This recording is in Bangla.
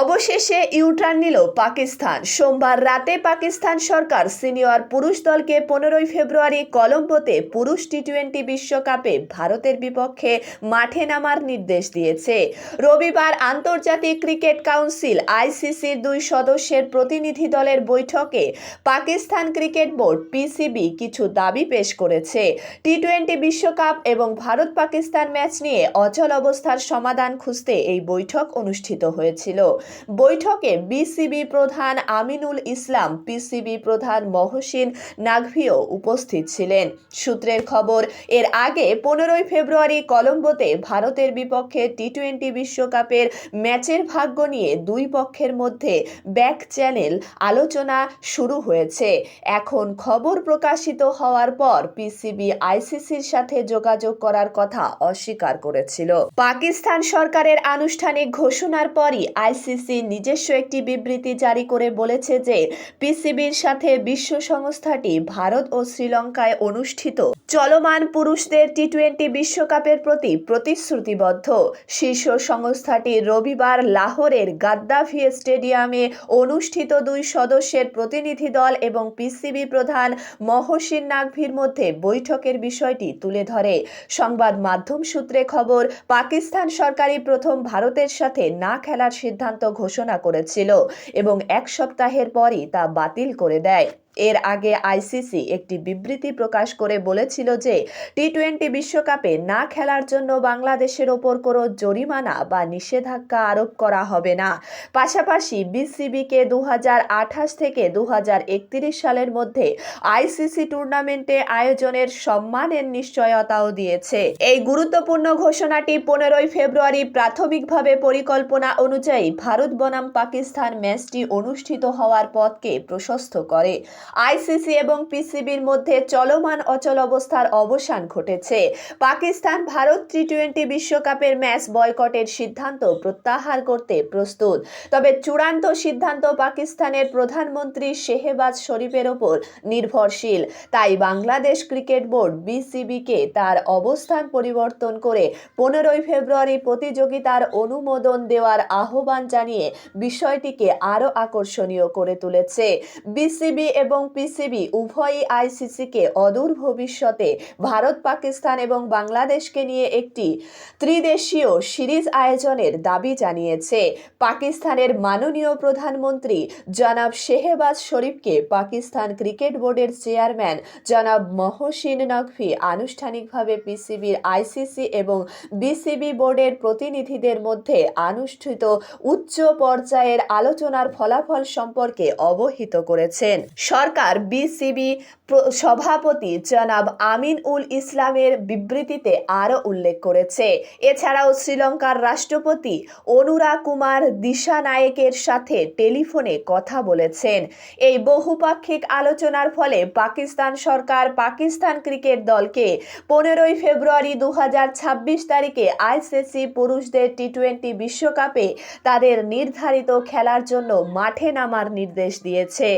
অবশেষে ইউটার্ন নিল পাকিস্তান। সোমবার রাতে পাকিস্তান সরকার সিনিয়র পুরুষ দলকে পনেরোই ফেব্রুয়ারি কলম্বোতে পুরুষ টি টোয়েন্টি বিশ্বকাপে ভারতের বিপক্ষে মাঠে নামার নির্দেশ দিয়েছে। রবিবার আন্তর্জাতিক ক্রিকেট কাউন্সিল আইসিসির দুই সদস্যের প্রতিনিধি দলের বৈঠকে পাকিস্তান ক্রিকেট বোর্ড পিসিবি কিছু দাবি পেশ করেছে। টি টোয়েন্টি বিশ্বকাপ এবং ভারত পাকিস্তান ম্যাচ নিয়ে অচল অবস্থার সমাধান খুঁজতে এই বৈঠক অনুষ্ঠিত হয়েছিল। বৈঠকে বিসিবি প্রধান আমিনুল ইসলাম, পিসিবি প্রধান মহসিন নাগভিও উপস্থিত ছিলেন। সূত্রের খবর, এর আগে পনেরোই ফেব্রুয়ারি কলম্বোতে ভারতের বিপক্ষে টি টোয়েন্টি বিশ্বকাপের ম্যাচের ভাগ্য নিয়ে দুই পক্ষের মধ্যে ব্যাক চ্যানেল আলোচনা শুরু হয়েছে। এখন খবর প্রকাশিত হওয়ার পর পিসিবি আইসিসির সাথে যোগাযোগ করার কথা অস্বীকার করেছিল। পাকিস্তান সরকারের আনুষ্ঠানিক ঘোষণার পরই আইসিসি নিজস্ব একটি বিবৃতি জারি করে বলেছে যে পিসিবির সাথে বিশ্ব সংস্থাটি ভারত ও শ্রীলঙ্কায় অনুষ্ঠিত। চলমান পুরুষদের টি টোয়েন্টি বিশ্বকাপের প্রতি প্রতিশ্রুতিবদ্ধ। শীর্ষ সংস্থাটি রবিবার লাহোরের গাদ্দাফি স্টেডিয়ামে অনুষ্ঠিত দুই সদস্যের প্রতিনিধি দল এবং পিসিবি প্রধান মহসিন নাকভির মধ্যে বৈঠকের বিষয়টি তুলে ধরে। সংবাদ মাধ্যম সূত্রে খবর, পাকিস্তান সরকারই প্রথম ভারতের সাথে না খেলার সিদ্ধান্ত ঘোষণা করেছিল এবং এক সপ্তাহের পরই তা বাতিল করে দেয়। এর আগে আইসিসি একটি বিবৃতি প্রকাশ করে বলেছিল যে টি টোয়েন্টি বিশ্বকাপে না খেলার জন্য বাংলাদেশের ওপর কোনো জরিমানা বা নিষেধাজ্ঞা আরোপ করা হবে না। পাশাপাশি বিসিবিকে দু হাজার আঠাশ থেকে দু সালের মধ্যে আইসিসি টুর্নামেন্টে আয়োজনের সম্মানের নিশ্চয়তাও দিয়েছে। এই গুরুত্বপূর্ণ ঘোষণাটি পনেরোই ফেব্রুয়ারি প্রাথমিকভাবে পরিকল্পনা অনুযায়ী ভারত বনাম পাকিস্তান ম্যাচটি অনুষ্ঠিত হওয়ার পথকে প্রশস্ত করে। আইসিসি এবং পিসিবির মধ্যে চলমান অচল অবস্থার অবসান ঘটেছে। পাকিস্তান ভারত টি টোয়েন্টি বিশ্বকাপের ম্যাচ বয়কটের সিদ্ধান্ত প্রত্যাহার করতে প্রস্তুত। তবে চূড়ান্ত সিদ্ধান্ত পাকিস্তানের প্রধানমন্ত্রী শেহবাজ শরীফের ওপর নির্ভরশীল। তাই বাংলাদেশ ক্রিকেট বোর্ড বিসিবিকে তার অবস্থান পরিবর্তন করে পনেরোই ফেব্রুয়ারি প্রতিযোগিতার অনুমোদন দেওয়ার আহ্বান জানিয়ে বিষয়টিকে আরও আকর্ষণীয় করে তুলেছে। বিসিবি এবং পিসিবি উভয়ই আইসিসিকে অদূর ভবিষ্যতে ভারত, পাকিস্তান এবং বাংলাদেশকে নিয়ে একটি ত্রিদেশীয় সিরিজ আয়োজনের দাবি জানিয়েছে। পাকিস্তানের মাননীয় প্রধানমন্ত্রী জনাব শেহবাজ শরীফকে পাকিস্তান ক্রিকেট বোর্ডের চেয়ারম্যান জনাব মহসিন নকভি আনুষ্ঠানিকভাবে পিসিবির আইসিসি এবং বিসিবি বোর্ডের প্রতিনিধিদের মধ্যে আনুষ্ঠিত উচ্চ পর্যায়ের আলোচনার ফলাফল সম্পর্কে অবহিত করেছেন। সরকার, বিসিবি সভাপতি জনাব আমিন উল ইসলামের বিবৃতিতে আরও উল্লেখ করেছে। এছাড়াও শ্রীলঙ্কার রাষ্ট্রপতি অনুরা কুমার দিশা নায়েকের সাথে টেলিফোনে কথা বলেছেন। এই বহুপাক্ষিক আলোচনার ফলে পাকিস্তান সরকার পাকিস্তান ক্রিকেট দলকে পনেরোই ফেব্রুয়ারি দু ছাব্বিশ তারিখে আইসিসি পুরুষদের টি টোয়েন্টি বিশ্বকাপে তাদের নির্ধারিত খেলার জন্য মাঠে নামার নির্দেশ দিয়েছে।